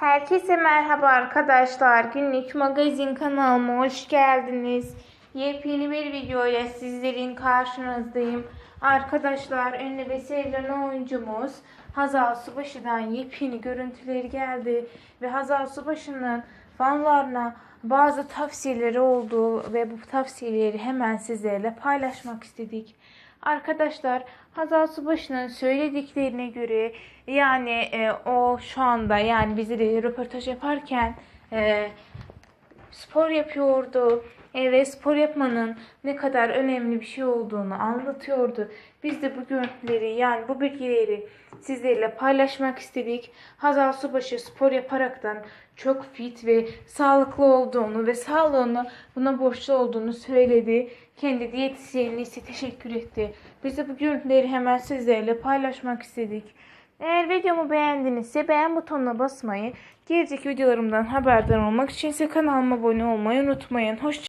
Herkese merhaba arkadaşlar. Günlük magazin kanalıma hoş geldiniz. Yepyeni bir video ile sizlerin karşınızdayım. Arkadaşlar ünlü ve sevilen oyuncumuz Hazal Subaşı'dan yepyeni görüntüleri geldi. Ve Hazal Subaşı'nın fanlarına bazı tavsiyeleri oldu ve bu tavsiyeleri hemen sizlerle paylaşmak istedik. Arkadaşlar Hazal Subaşı'nın söylediklerine göre yani e, o şu anda yani bizi de röportaj yaparken e, spor yapıyordu ve spor yapmanın ne kadar önemli bir şey olduğunu anlatıyordu. Biz de bu görüntüleri yani bu bilgileri sizlerle paylaşmak istedik. Hazal Subaşı spor yaparaktan çok fit ve sağlıklı olduğunu ve sağlığını buna borçlu olduğunu söyledi. Kendi diyetisyenine ise teşekkür etti. Biz de bu görüntüleri hemen sizlerle paylaşmak istedik. Eğer videomu beğendinizse beğen butonuna basmayı, gelecek videolarımdan haberdar olmak için ise kanalıma abone olmayı unutmayın. Hoşçakalın.